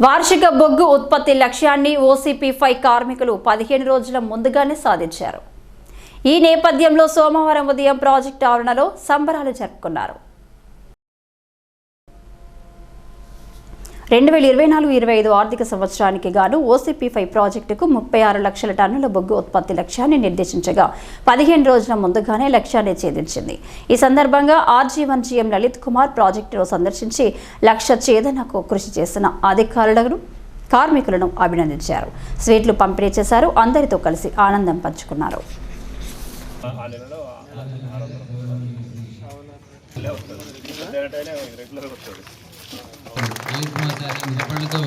వార్షిక బొగ్గు ఉత్పత్తి లక్ష్యాన్ని ఓసీపీ ఫైవ్ కార్మికులు పదిహేను రోజుల ముందుగానే సాధించారు. ఈ నేపథ్యంలో సోమవారం ఉదయం ప్రాజెక్టు ఆవరణలో సంబరాలు జరుపుకున్నారు. రెండు వేల ఇరవై నాలుగు ఇరవై ఐదు ఆర్థిక సంవత్సరానికి గాను ఓసీపీ ఫైవ్ ప్రాజెక్టుకు ముప్పై ఆరు లక్షల టన్నుల బొగ్గు ఉత్పత్తి లక్ష్యాన్ని నిర్దేశించగా పదిహేను రోజుల ముందుగానే లక్ష్యాన్ని ఛేదించింది. ఈ సందర్భంగా ఆర్జీవన్ జీఎం లలిత్ కుమార్ ప్రాజెక్టును సందర్శించి లక్ష్య ఛేదనకు కృషి చేసిన అధికారులను కార్మికులను అభినందించారు. స్వీట్లు పంపిణీ చేశారు. అందరితో కలిసి ఆనందం పంచుకున్నారు. రెగ్యులర్గా కుమార్ సార్ చప్పట్లతో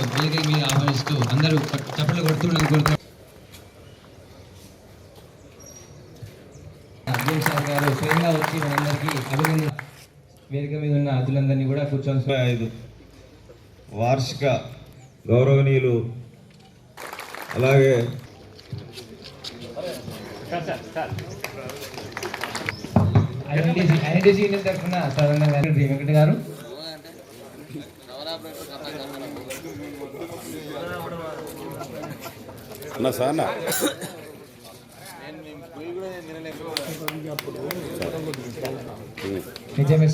ఆహ్వానిస్తూ అందరూ చప్పట్లు కొడుతూ కొడుతూ అబ్దుల్ సార్ గారు స్వయంగా వచ్చి మనందరికీ అభినందన వేదిక మీద ఉన్న అతులందరినీ కూడా కూర్చొని ఐదు వార్షిక గౌరవనీయులు అలాగే ఐఎన్టీసీ ఐఎన్టీసీ తరఫున సాధారణ గారు శ్రీ వెంకట గారు. అన్న సార్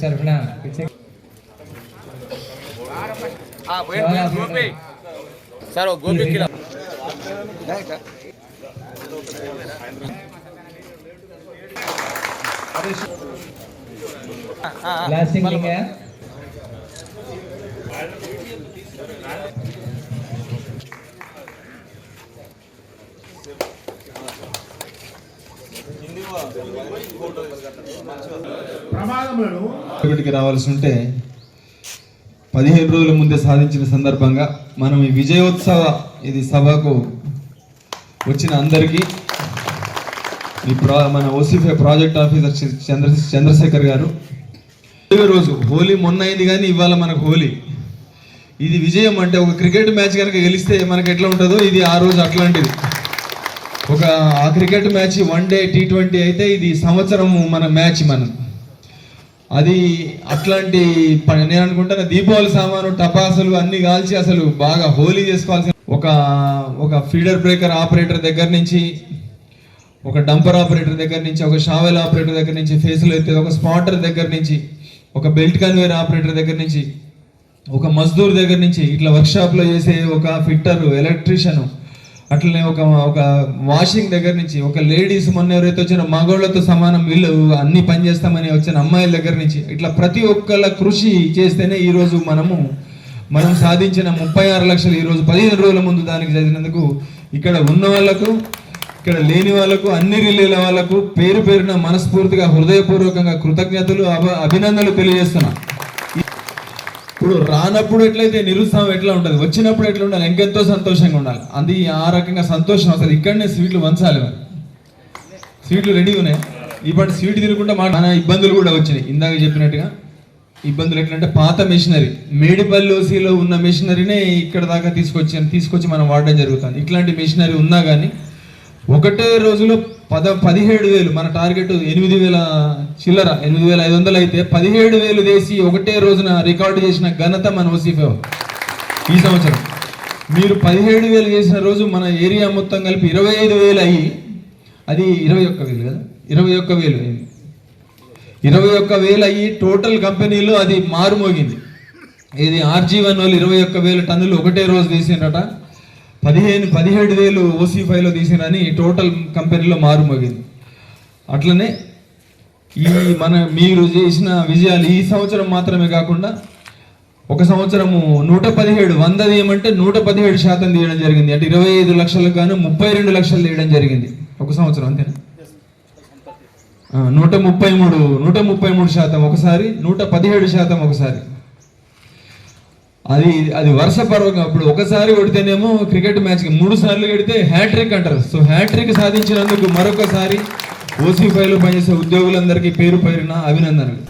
తరఫున ప్రత్యేక సార్ గోపి. కిలో. లాస్టింగ్ లింగ ఇక్కడికి రావాల్సి ఉంటే పదిహేను రోజుల ముందే సాధించిన సందర్భంగా మనం ఈ విజయోత్సవ ఇది సభకు వచ్చిన అందరికీ ఈ ప్రా మన ఓసీఫై ప్రాజెక్ట్ ఆఫీసర్ చంద్ర చంద్రశేఖర్ గారు. రోజు హోలీ మొన్న అయింది కానీ ఇవాళ మనకు హోలీ. ఇది విజయం అంటే ఒక క్రికెట్ మ్యాచ్ కనుక గెలిస్తే మనకి ఎట్లా ఉంటుందో ఇది ఆ రోజు అట్లాంటిది. ఒక ఆ cricket match one day T twenty అయితే ఇది సంవత్సరం మన మ్యాచ్ మనం. అది అట్లాంటి పని నేను అనుకుంటాను దీపావళి సామాను టపాసులు అన్ని కాల్చి అసలు బాగా హోలీ చేసుకోవాల్సిన ఒక ఒక ఫీడర్ బ్రేకర్ ఆపరేటర్ దగ్గర నుంచి ఒక డంపర్ ఆపరేటర్ దగ్గర నుంచి ఒక షావెల్ ఆపరేటర్ దగ్గర నుంచి ఫేస్లో ఎత్తే ఒక స్పాటర్ దగ్గర నుంచి ఒక బెల్ట్ కన్వేర్ ఆపరేటర్ దగ్గర నుంచి ఒక మజ్దూర్ దగ్గర నుంచి ఇట్లా వర్క్షాప్లో చేసే ఒక ఫిట్టరు ఎలక్ట్రీషియను అట్లనే ఒక ఒక వాషింగ్ దగ్గర నుంచి ఒక లేడీస్ మొన్న ఎవరైతే వచ్చిన మగవాళ్ళతో సమానం వీళ్ళు అన్ని పని చేస్తామని వచ్చిన అమ్మాయిల దగ్గర నుంచి ఇట్లా ప్రతి ఒక్కళ్ళ కృషి చేస్తేనే ఈరోజు మనము మనం సాధించిన ముప్పై ఆరు లక్షలు ఈరోజు పదిహేను రోజుల ముందు దానికి చదివినందుకు ఇక్కడ ఉన్న వాళ్ళకు ఇక్కడ లేని వాళ్ళకు అన్ని రిలేల వాళ్ళకు పేరు పేరున మనస్ఫూర్తిగా హృదయపూర్వకంగా కృతజ్ఞతలు అభ- అభినందనలు తెలియజేస్తున్నాను ఇప్పుడు రానప్పుడు ఎట్లయితే నిరుత్సాహం ఎట్లా ఉంటుంది? వచ్చినప్పుడు ఎట్లా ఉండాలి? ఇంకెంతో సంతోషంగా ఉండాలి. అది ఆ రకంగా సంతోషం అసలు ఇక్కడనే స్వీట్లు వంచాలి మరి. స్వీట్లు రెడీ ఉన్నాయి. ఇప్పుడు స్వీట్ తినకుండా మా ఇబ్బందులు కూడా వచ్చినాయి. ఇందాక చెప్పినట్టుగా ఇబ్బందులు ఎట్లంటే పాత మెషినరీ మేడిపల్లి ఓసీలో ఉన్న మెషినరీనే ఇక్కడ దాకా తీసుకొచ్చి తీసుకొచ్చి మనం వాడడం జరుగుతుంది. ఇట్లాంటి మెషినరీ ఉన్నా కానీ ఒకటే రోజులో పద పదిహేడు వేలు మన టార్గెట్ ఎనిమిది వేల చిల్లర ఎనిమిది వేల ఐదు వందలు అయితే పదిహేడు వేలు వేసి ఒకటే రోజున రికార్డు చేసిన ఘనత మన ఓసీఫే ఈ సంవత్సరం మీరు పదిహేడు వేలు చేసిన రోజు మన ఏరియా మొత్తం కలిపి ఇరవై ఐదు వేలు అయ్యి అది ఇరవై ఒక్క వేలు కదా? ఇరవై ఒక్క వేలు అయింది ఇరవై ఒక్క వేలు అయ్యి టోటల్ కంపెనీలో అది మారుమోగింది. ఇది ఆర్జీ వన్ వాళ్ళు ఇరవై ఒక్క వేల టన్నులు ఒకటే రోజు తీసిండట పదిహేను పదిహేడు వేలు ఓసీ ఫైవ్లో తీసినని టోటల్ కంపెనీలో మారుమోగింది అట్లనే ఈ మన మీరు చేసిన విజయాలు ఈ సంవత్సరం మాత్రమే కాకుండా ఒక సంవత్సరము నూట పదిహేడు వంద ఏమంటే నూట పదిహేడు శాతం తీయడం జరిగింది. అంటే ఇరవై ఐదు లక్షలకు గాను ముప్పై రెండు లక్షలు తీయడం జరిగింది. ఒక సంవత్సరం అంతేనా? నూట ముప్పై మూడు నూట ముప్పై మూడు శాతం ఒకసారి నూట పదిహేడు శాతం ఒకసారి. అది అది వరుస పర్వంగా అప్పుడు ఒకసారి కొడితేనేమో క్రికెట్ మ్యాచ్కి మూడు సార్లు కొడితే హ్యాట్రిక్ అంటారు. సో హ్యాట్రిక్ సాధించినందుకు మరొకసారి ఓసీఫైలో పనిచేసే ఉద్యోగులందరికీ పేరు పేరున అభినందనలు.